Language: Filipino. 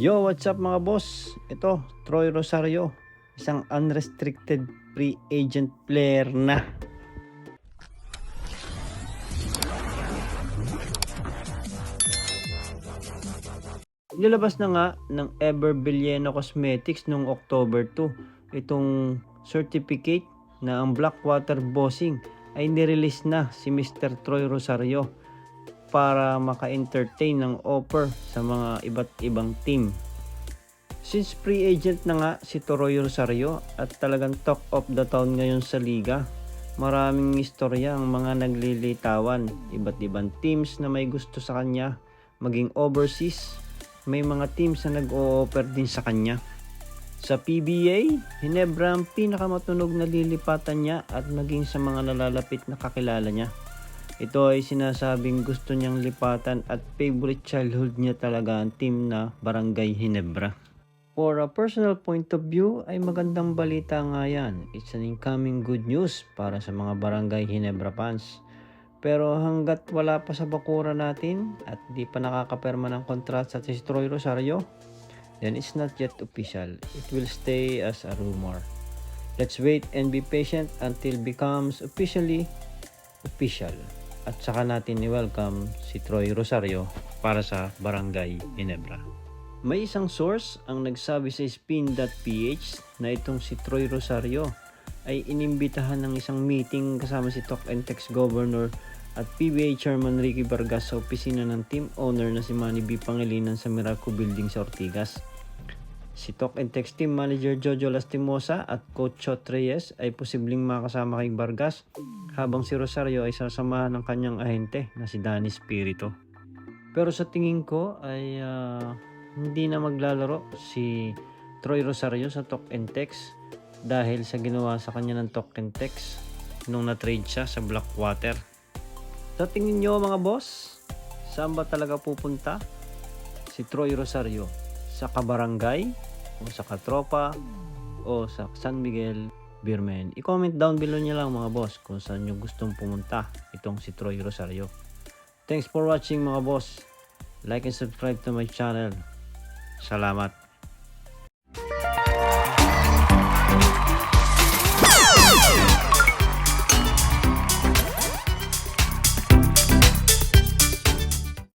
Yo, what's up mga boss? Ito, Troy Rosario, isang unrestricted free agent player na. Nilabas na nga ng Ever Villeno Cosmetics noong October 2 itong certificate na ang Blackwater Bossing ay nirelease na si Mr. Troy Rosario para maka-entertain ng offer sa mga iba't ibang team. Since free agent na nga si Troy Rosario at talagang talk of the town ngayon sa liga, maraming istorya ang mga naglilitawan, iba't ibang teams na may gusto sa kanya, maging overseas, may mga teams na nag-o-offer din sa kanya. Sa PBA, Hinebra ang pinakamatunog na lilipatan niya at maging sa mga nalalapit na kakilala niya. Ito ay sinasabing gusto niyang lipatan at favorite childhood niya talaga ang team na Barangay Hinebra. For a personal point of view ay magandang balita nga yan. It's an incoming good news para sa mga Barangay Hinebra fans. Pero hanggat wala pa sa bakura natin at di pa nakakaperma ng kontrata sa si Troy Rosario, then it's not yet official. It will stay as a rumor. Let's wait and be patient until becomes officially official. At saka natin ni-welcome si Troy Rosario para sa Barangay Ginebra. May isang source ang nagsabi sa spin.ph na itong si Troy Rosario ay inimbitahan ng isang meeting kasama si Talk and Text Governor at PBA Chairman Ricky Vargas sa opisina ng team owner na si Manny B. Pangilinan sa Miracle Building sa Ortigas. Si Talk and Text Team Manager Jojo Lastimosa at Coach Chot Reyes ay posibleng makasama kay Vargas habang si Rosario ay sasamahan ng kanyang ahente na si Danny Spirito. Pero sa tingin ko ay ah, hindi na maglalaro si Troy Rosario sa Talk and Text dahil sa ginawa sa kanya ng Talk and Text nung na-trade siya sa Blackwater. Sa tingin nyo mga boss, saan ba talaga pupunta si Troy Rosario? Sa kabarangay o sa katropa o sa San Miguel Birmen? I-comment down below nyo lang mga boss kung saan nyo gustong pumunta itong si Troy Rosario. Thanks for watching mga boss. Like and subscribe to my channel. Salamat.